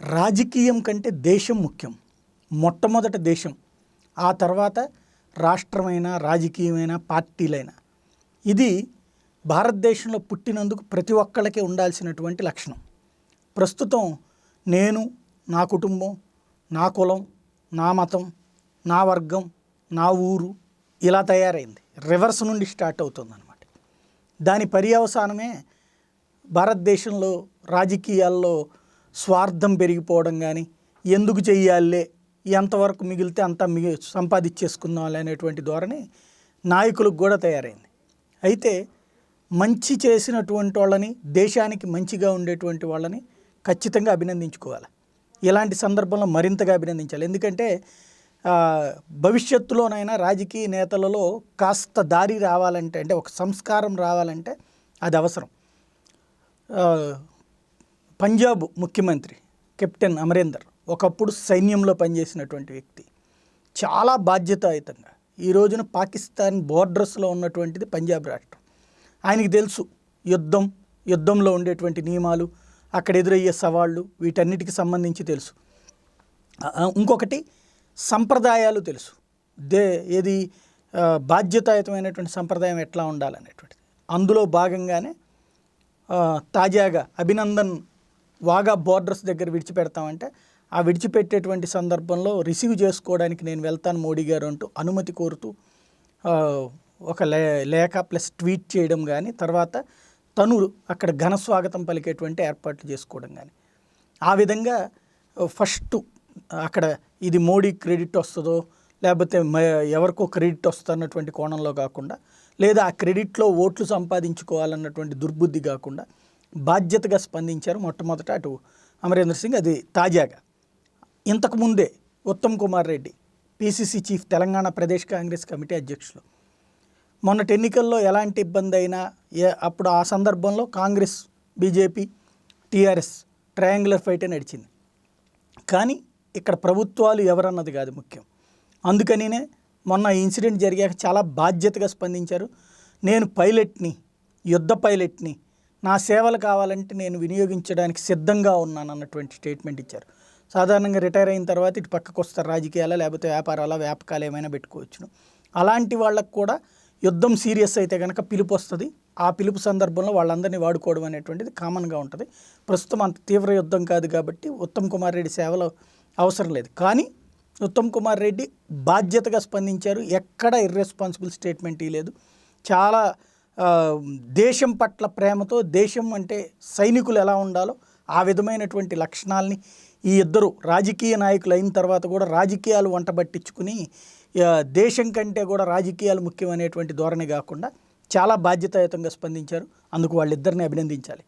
రాజకీయం కంటే దేశం ముఖ్యం మొట్టమొదట దేశం ఆ తర్వాత రాష్ట్రమైన రాజకీయమైన పార్టీలైన. ఇది భారతదేశంలో పుట్టినందుకు ప్రతి ఒక్కళ్ళకి ఉండాల్సినటువంటి లక్షణం. ప్రస్తుతం నేను నా కుటుంబం నా కులం నా మతం నా వర్గం నా ఊరు ఇలా తయారైంది. రివర్స్ నుండి స్టార్ట్ అవుతుంది అనమాట దాని పర్యవసానమే భారతదేశంలో రాజకీయాల్లో స్వార్థం పెరిగిపోవడం కానీ ఎందుకు చెయ్యాలే ఎంతవరకు మిగిలితే అంత మిగి సంపాదించేసుకుందాం అనేటువంటి ధోరణి నాయకులకు కూడా తయారైంది. అయితే మంచి చేసినటువంటి వాళ్ళని దేశానికి మంచిగా ఉండేటువంటి వాళ్ళని ఖచ్చితంగా అభినందించుకోవాలి. ఇలాంటి సందర్భంలో మరింతగా అభినందించాలి. ఎందుకంటే భవిష్యత్తులోనైనా రాజకీయ నేతలలో కాస్త దారి రావాలంటే అంటే ఒక సంస్కారం రావాలంటే అది అవసరం. పంజాబ్ ముఖ్యమంత్రి కెప్టెన్ అమరేందర్ ఒకప్పుడు సైన్యంలో పనిచేసినటువంటి వ్యక్తి. చాలా బాధ్యతాయుతంగా ఈ రోజున పాకిస్తాన్ బోర్డర్స్లో ఉన్నటువంటిది పంజాబ్ రాష్ట్రం. ఆయనకి తెలుసు యుద్ధం యుద్ధంలో ఉండేటువంటి నియమాలు అక్కడ ఎదురయ్యే సవాళ్ళు వీటన్నిటికి సంబంధించి తెలుసు. ఇంకొకటి సంప్రదాయాలు తెలుసు. దే ఏది బాధ్యతాయుతమైనటువంటి సంప్రదాయం ఎట్లా ఉండాలనేటువంటిది. అందులో భాగంగానే తాజాగా అభినందన్ వాగా బోర్డర్స్ దగ్గర విడిచిపెడతామంటే ఆ విడిచిపెట్టేటువంటి సందర్భంలో రిసీవ్ చేసుకోవడానికి నేను వెళ్తాను మోడీ గారు అంటూ అనుమతి కోరుతూ ఒక లే లేఖ ప్లస్ ట్వీట్ చేయడం కానీ తర్వాత తను అక్కడ ఘన స్వాగతం పలికేటువంటి ఏర్పాట్లు చేసుకోవడం కానీ ఆ విధంగా ఫస్ట్ అక్కడ ఇది మోడీ క్రెడిట్ వస్తుందో లేకపోతే ఎవరికో క్రెడిట్ వస్తున్నటువంటి కోణంలో కాకుండా లేదా ఆ క్రెడిట్లో ఓట్లు సంపాదించుకోవాలన్నటువంటి దుర్బుద్ధి కాకుండా బాధ్యతగా స్పందించారు మొట్టమొదట అటు అమరేంద్ర సింగ్ అది తాజాగా. ఇంతకుముందే Uttam Kumar Reddy PCC chief Telangana Pradesh Congress committee అధ్యక్షులు. మొన్నటి ఎన్నికల్లో ఎలాంటి ఇబ్బంది అయినా ఏ అప్పుడు ఆ సందర్భంలో కాంగ్రెస్ బీజేపీ టీఆర్ఎస్ ట్రయాంగులర్ ఫైటే నడిచింది. కానీ ఇక్కడ ప్రభుత్వాలు ఎవరన్నది కాదు ముఖ్యం. అందుకనినే మొన్న ఈ ఇన్సిడెంట్ జరిగాక చాలా బాధ్యతగా స్పందించారు. నేను పైలట్ని యుద్ధ పైలట్ని నా సేవలు కావాలంటే నేను వినియోగించడానికి సిద్ధంగా ఉన్నాను అన్నటువంటి స్టేట్మెంట్ ఇచ్చారు. సాధారణంగా రిటైర్ అయిన తర్వాత ఇటు పక్కకు వస్తారు రాజకీయాల లేకపోతే వ్యాపారాల వ్యాపకాలు ఏమైనా పెట్టుకోవచ్చును. అలాంటి వాళ్ళకు కూడా యుద్ధం సీరియస్ అయితే కనుక పిలుపు వస్తుంది. ఆ పిలుపు సందర్భంలో వాళ్ళందరినీ వాడుకోవడం అనేటువంటిది కామన్గా ఉంటుంది. ప్రస్తుతం అంత తీవ్ర యుద్ధం కాదు కాబట్టి ఉత్తమ్ కుమార్ రెడ్డి సేవలు అవసరం లేదు. కానీ ఉత్తమ్ కుమార్ రెడ్డి బాధ్యతగా స్పందించారు. ఎక్కడ ఇర్రెస్పాన్సిబుల్ స్టేట్మెంట్ ఇవ్వలేదు చాలా దేశం పట్ల ప్రేమతో దేశం అంటే సైనికులు ఎలా ఉండాలో ఆ విధమైనటువంటి లక్షణాలని ఈ ఇద్దరు రాజకీయ నాయకులు అయిన తర్వాత కూడా రాజకీయాలు వంట పట్టించుకుని దేశం కంటే కూడా రాజకీయాలు ముఖ్యమనేటువంటి ధోరణి కాకుండా చాలా బాధ్యతాయుతంగా స్పందించారు. అందుకు వాళ్ళిద్దరిని అభినందించాలి.